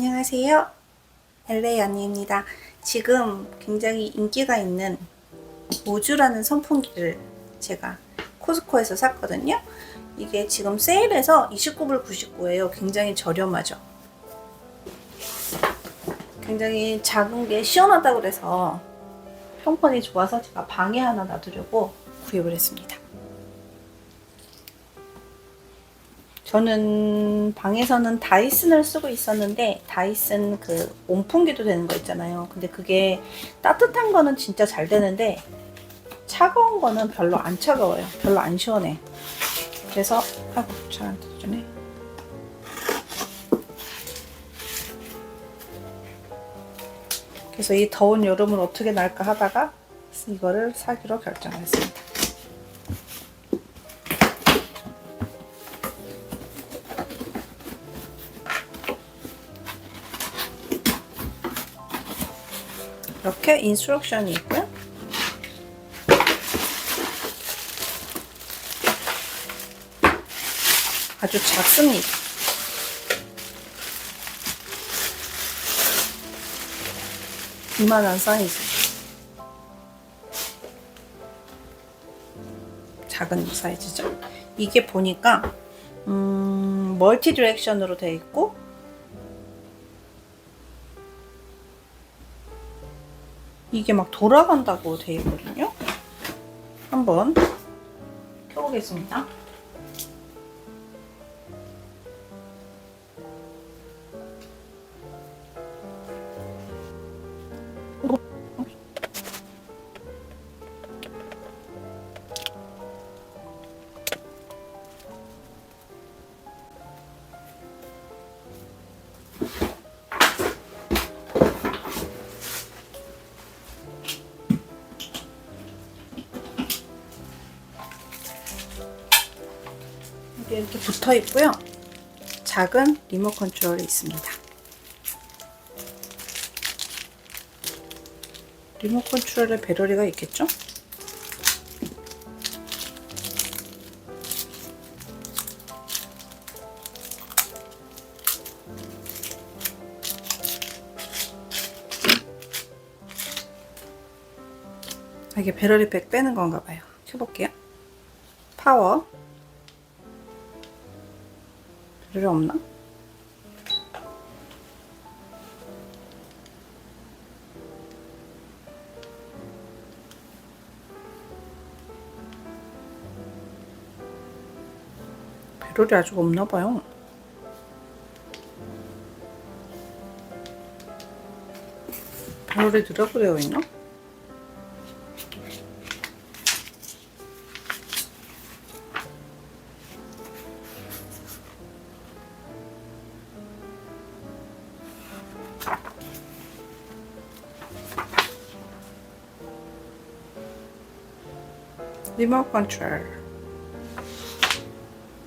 안녕하세요. LA 언니입니다. 지금 굉장히 인기가 있는 우주라는 선풍기를 제가 코스코에서 샀거든요. 이게 지금 세일해서 29불 99예요. 굉장히 저렴하죠. 굉장히 작은 게 시원하다고 그래서 평판이 좋아서 제가 방에 하나 놔두려고 구입을 했습니다. 저는 방에서는 다이슨을 쓰고 있었는데 다이슨 그 온풍기도 되는 거 있잖아요. 근데 그게 따뜻한 거는 진짜 잘 되는데 차가운 거는 별로 안 차가워요. 별로 안 시원해. 그래서 아이고 잘안 터지네. 그래서 이 더운 여름을 어떻게 날까 하다가 이거를 사기로 결정했습니다. 이렇게 인스트럭션이 있고요. 아주 작습니다. 이만한 사이즈. 작은 사이즈죠. 이게 보니까 음, 멀티 디렉션으로 되어 있고 이게 막 돌아간다고 되어 있거든요. 한번 켜보겠습니다. 붙어 있고요. 작은 리모컨 컨트롤이 있습니다. 리모컨 컨트롤에 배터리가 있겠죠? 아, 이게 배터리 백 빼는 건가 봐요. 켜볼게요. 파워. 배터리 없나? 배터리 아직 없나 봐요. 배터리 들어버려 있나? 리모컨 컨트롤.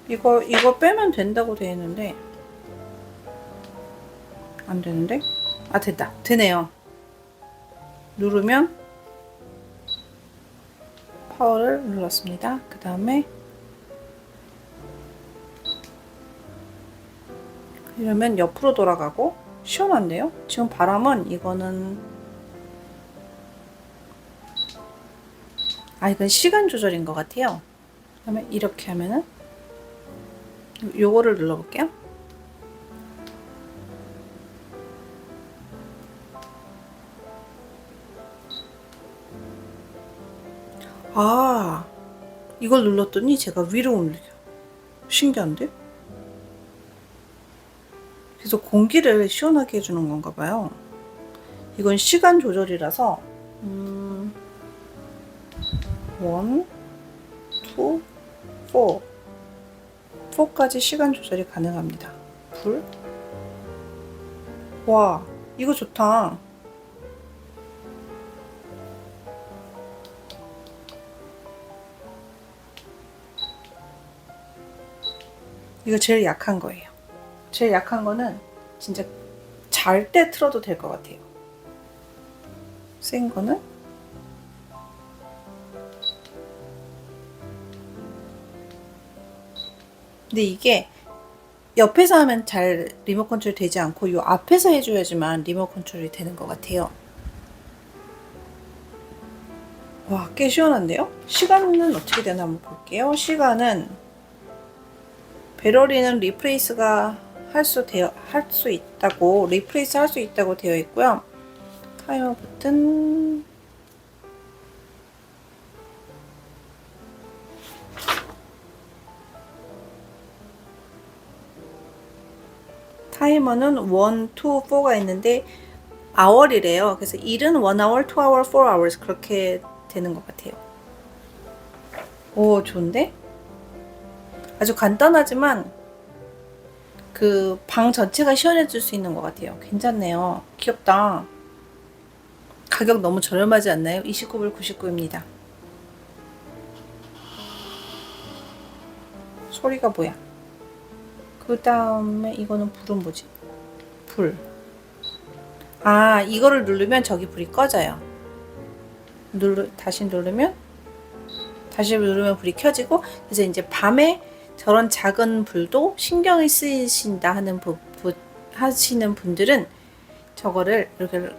이거 이거 빼면 된다고 돼 있는데. 안 되는데? 아 됐다. 되네요. 누르면 파워를 눌렀습니다. 그 다음에 이러면 옆으로 돌아가고 시원한데요? 지금 바람은 이거는 아 이건 시간 조절인 것 같아요. 그다음에 이렇게 하면은 요거를 눌러 볼게요. 아 이걸 눌렀더니 제가 위로 움직여. 신기한데? 그래서 공기를 시원하게 해주는 건가 봐요. 이건 시간 조절이라서 음... 원, 투, 포. 4까지 시간 조절이 가능합니다. 불. 와, 이거 좋다. 이거 제일 약한 거예요. 제일 약한 거는 진짜 잘 때 틀어도 될 것 같아요. 센 거는 근데 이게 옆에서 하면 잘 리모컨 컨트롤 되지 않고 요 앞에서 해줘야지만 리모컨 컨트롤이 되는 것 같아요. 와, 꽤 시원한데요? 시간은 어떻게 되나 한번 볼게요. 시간은 배럴이는 리프레이스가 할 수 되어 할 수 있다고 리프레이스 할 수 있다고 되어 있고요. 타이머 버튼 타이머는 1, 2, 4가 있는데 hour이래요. 그래서 일은 1 hour, 2 hour, 4 hours 그렇게 되는 것 같아요. 오, 좋은데? 아주 간단하지만 그 방 전체가 시원해질 수 있는 것 같아요. 괜찮네요. 귀엽다. 가격 너무 저렴하지 않나요? 29불 99입니다. 소리가 뭐야? 그 다음에 이거는 불은 뭐지? 불. 아, 이거를 누르면 저기 불이 꺼져요. 누르, 다시 누르면, 다시 누르면 불이 켜지고, 그래서 이제 밤에 저런 작은 불도 신경이 쓰이신다 하는 부, 부, 하시는 분들은 저거를 이렇게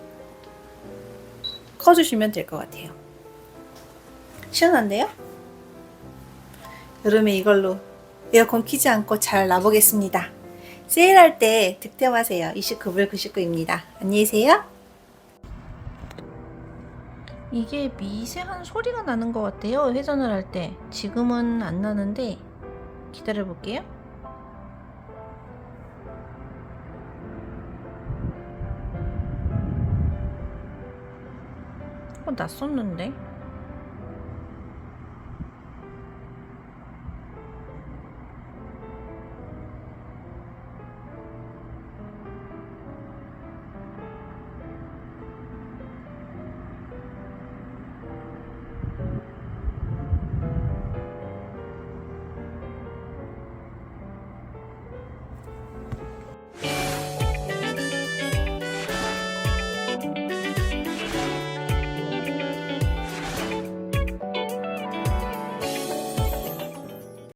꺼주시면 될 것 같아요. 시원한데요? 여름에 이걸로 에어컨 키지 않고 잘 놔보겠습니다. 세일할 때 득템하세요. 29불 99입니다. 안녕히 계세요. 이게 미세한 소리가 나는 것 같아요. 회전을 할 때. 지금은 안 나는데 기다려 볼게요. 어, 났었는데.